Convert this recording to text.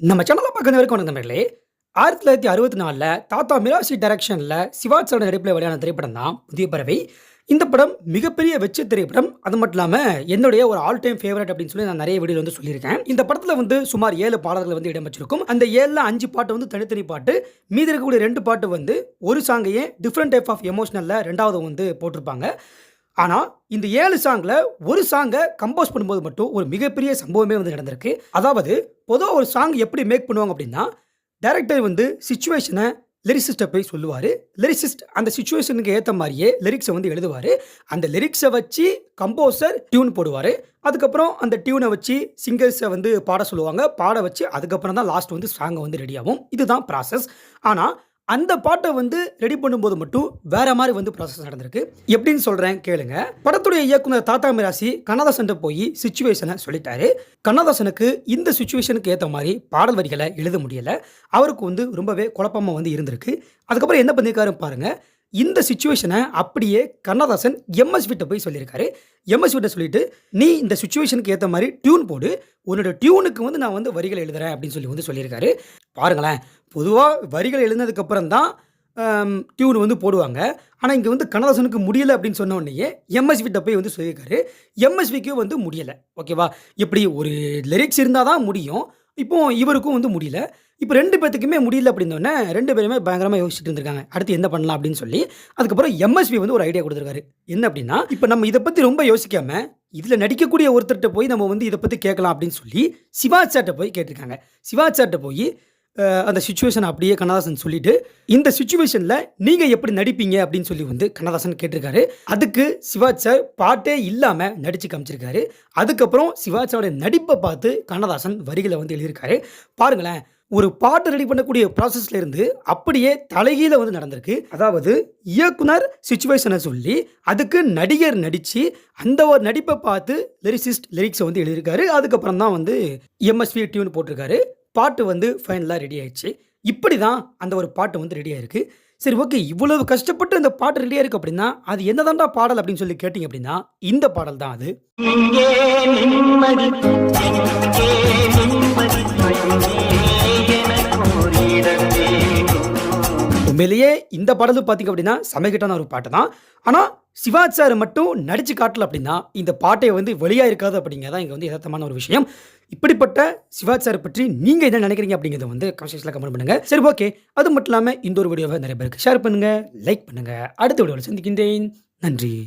நம்ம சேனலில் பார்க்குற வரைக்கும் வணக்கம் நண்பர்களே. ஆயிரத்தி தொள்ளாயிரத்தி அறுபத்தி நாலில் தாத்தா மிராசி டைரக்ஷனில் சிவாஜியோட நடிப்பில் வெளியான திரைப்படம் தான் புதிய பறவை. இந்த படம் மிகப்பெரிய வெற்றி திரைப்படம். அது மட்டும் இல்லாமல் என்னுடைய ஒரு ஆல் டைம் ஃபேவரட் அப்படின்னு சொல்லி நான் நிறைய வீடியோ வந்து சொல்லியிருக்கேன். இந்த படத்தில் வந்து சுமார் ஏழு பாடல்கள் வந்து இடம்பெற்றிருக்கும். அந்த ஏழில் அஞ்சு பாட்டு வந்து தனித்தனி பாட்டு. மீதி இருக்கக்கூடிய ரெண்டு பாட்டு வந்து ஒரு சாங்கையே டிஃப்ரெண்ட் டைப் ஆஃப் எமோஷனலில் ரெண்டாவது வந்து போட்டிருப்பாங்க. ஆனால் இந்த ஏழு சாங்கில் ஒரு சாங்கை கம்போஸ் பண்ணும்போது மட்டும் ஒரு மிகப்பெரிய சம்பவமே வந்து நடந்திருக்கு. அதாவது பொதுவாக ஒரு சாங் எப்படி மேக் பண்ணுவாங்க அப்படின்னா டேரக்டர் வந்து சுச்சுவேஷனை லிரிசிஸ்ட்டை போய் சொல்லுவார். லிரிசிஸ்ட் அந்த சுச்சுவேஷனுக்கு ஏற்ற மாதிரியே லிரிக்ஸை வந்து எழுதுவார். அந்த லிரிக்ஸை வச்சு கம்போசர் டியூன் போடுவார். அதுக்கப்புறம் அந்த டியூனை வச்சு சிங்கர்ஸை வந்து பாட சொல்லுவாங்க. பாட வச்சு அதுக்கப்புறம் தான் லாஸ்ட் வந்து சாங்கை வந்து ரெடி ஆகும். இதுதான் ப்ராசஸ் ஆனால் அந்த பாட்டை வந்து ரெடி பண்ணும்போது மட்டும் வேற மாதிரி வந்து ப்ராசஸ் நடந்திருக்கு. எப்படின்னு சொல்கிறேன் கேளுங்க. படத்துடைய இயக்குனர் தாத்தா மிராசி கண்ணதாசன் போய் சுச்சுவேஷனை சொல்லிட்டாரு. கண்ணதாசனுக்கு இந்த சுச்சுவேஷனுக்கு ஏற்ற மாதிரி பாடல் வரிகளை எழுத முடியலை. அவருக்கு வந்து ரொம்பவே குழப்பமாக வந்து இருந்திருக்கு. அதுக்கப்புறம் என்ன பண்ணியிருக்காரு பாருங்கள் இந்த சுச்சுவேஷனை அப்படியே கண்ணதாசன் எம்எஸ் விட்ட போய் சொல்லியிருக்காரு. எம்எஸ் விட்ட சொல்லிட்டு நீ இந்த சுச்சுவேஷனுக்கு ஏற்ற மாதிரி டியூன் போடு. உன்னோட டியூனுக்கு வந்து நான் வந்து வரிகள் எழுதுறேன் அப்படின்னு சொல்லி வந்து சொல்லியிருக்காரு. பாருங்களேன் பொதுவாக வரிகள் எழுந்ததுக்கப்புறம் தான் டியூன் வந்து போடுவாங்க. ஆனால் இங்கே வந்து கண்ணதாசனுக்கு முடியலை அப்படின்னு சொன்ன உடனேயே எம்எஸ்விட்ட போய் வந்து சொல்லியிருக்காரு. எம்எஸ்விக்கும் வந்து முடியலை. ஓகேவா? இப்படி ஒரு லிரிக்ஸ் இருந்தால் தான் முடியும். இப்போ இவருக்கும் வந்து முடியல. இப்போ ரெண்டு பேத்துக்குமே முடியல அப்படின்னோடனே ரெண்டு பேருமே பயங்கரமாக யோசிச்சுட்டு இருந்திருக்காங்க. அடுத்து என்ன பண்ணலாம் அப்படின்னு சொல்லி அதுக்கப்புறம் எம்எஸ்பி வந்து ஒரு ஐடியா கொடுத்துருக்காரு. என்ன அப்படின்னா இப்போ நம்ம இதை பற்றி ரொம்ப யோசிக்காமல் இதில் நடிக்கக்கூடிய ஒருத்தர்கிட்ட போய் நம்ம வந்து இதை பற்றி கேட்கலாம் அப்படின்னு சொல்லி சிவா சார்ட்ட போய் கேட்டிருக்காங்க. சிவா சார்ட்ட போய் அந்த சுச்சுவேஷன் அப்படியே கண்ணதாசன் சொல்லிட்டு இந்த சுச்சுவேஷனில் நீங்கள் எப்படி நடிப்பீங்க அப்படின்னு சொல்லி வந்து கண்ணதாசன் கேட்டிருக்காரு. அதுக்கு சிவாஜ் சார் பாட்டே இல்லாமல் நடித்து காமிச்சிருக்காரு. அதுக்கப்புறம் சிவாஜ் சாரோட நடிப்பை பார்த்து கண்ணதாசன் வரிகளை வந்து எழுதியிருக்காரு. பாருங்களேன் ஒரு பாட்டு ரெடி பண்ணக்கூடிய ப்ராசஸ்ல இருந்து அப்படியே தலைகீழ வந்து நடந்திருக்கு. அதாவது இயக்குனர் சுச்சுவேஷனை சொல்லி அதுக்கு நடிகர் நடிச்சு அந்த ஒரு நடிப்பை பார்த்து லிரிசிஸ்ட் லிரிக்ஸை வந்து எழுதியிருக்காரு. அதுக்கப்புறம் தான் வந்து எம்எஸ்வி டியூன் போட்டிருக்காரு. பாட்டு வந்து ஃபைனலாக ரெடி ஆயிடுச்சு. இப்படி தான் அந்த ஒரு பாட்டு வந்து ரெடி ஆயிருக்கு. சரி ஓகே இவ்வளவு கஷ்டப்பட்டு அந்த பாட்டு ரெடியாக இருக்குது அப்படின்னா அது என்னதான்டா பாடல் அப்படின்னு சொல்லி கேட்டிங்க அப்படின்னா இந்த பாடல் தான் அது. நிம்மதி. உண்மையிலேயே இந்த பாடலும் பார்த்தீங்க அப்படின்னா சமகிட்டான ஒரு பாட்டு தான். ஆனால் சிவாஜ் சார் மட்டும் நடித்து காட்டல அப்படின்னா இந்த பாட்டை வந்து வெளியாக இருக்காது அப்படிங்கிறதான் இங்கே வந்து யதார்த்தமான ஒரு விஷயம். இப்படிப்பட்ட சிவாஜ் சார் பற்றி நீங்கள் என்ன நினைக்கிறீங்க அப்படிங்கிறத வந்து கமெண்ட்ஸில் கமெண்ட் பண்ணுங்கள் சரி ஓகே அது மட்டும் இல்லாமல் இந்த ஒரு வீடியோவை நிறைய பேருக்கு ஷேர் பண்ணுங்கள் லைக் பண்ணுங்கள் அடுத்த வீடியோவில் சந்திக்கின்றேன். நன்றி.